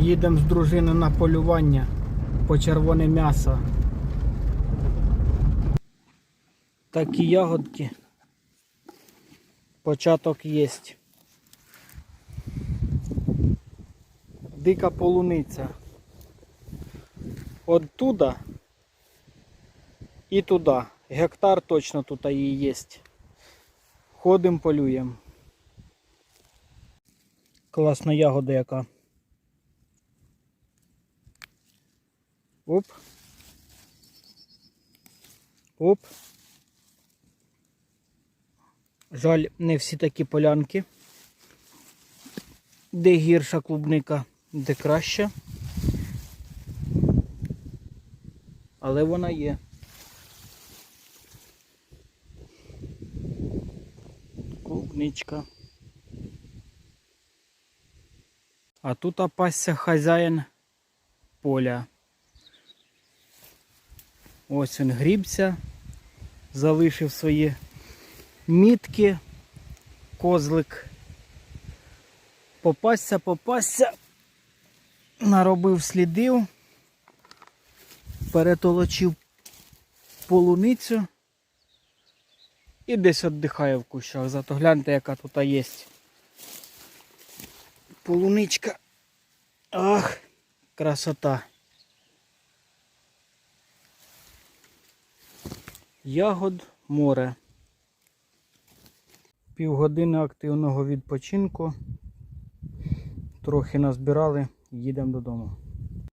Їдемо з дружини на полювання по червоне м'ясо. Такі ягодки. Початок єсть. Дика полуниця. Оттуда і туди. Гектар точно тут її є. Ходимо, полюємо. Класна ягода яка. Оп. Оп. Жаль, не всі такі полянки. Де гірша клубника, де краща. Але вона є. Клубничка. А тут опасся хазяїн поля. Ось він грібся, залишив свої мітки, козлик. Попасся, попасся, наробив слідів, перетолочив полуницю і десь віддихає в кущах. Зато гляньте, яка тут є. Полуничка. Ах, красота. Ягод море. Півгодини активного відпочинку. Трохи назбирали, їдемо додому.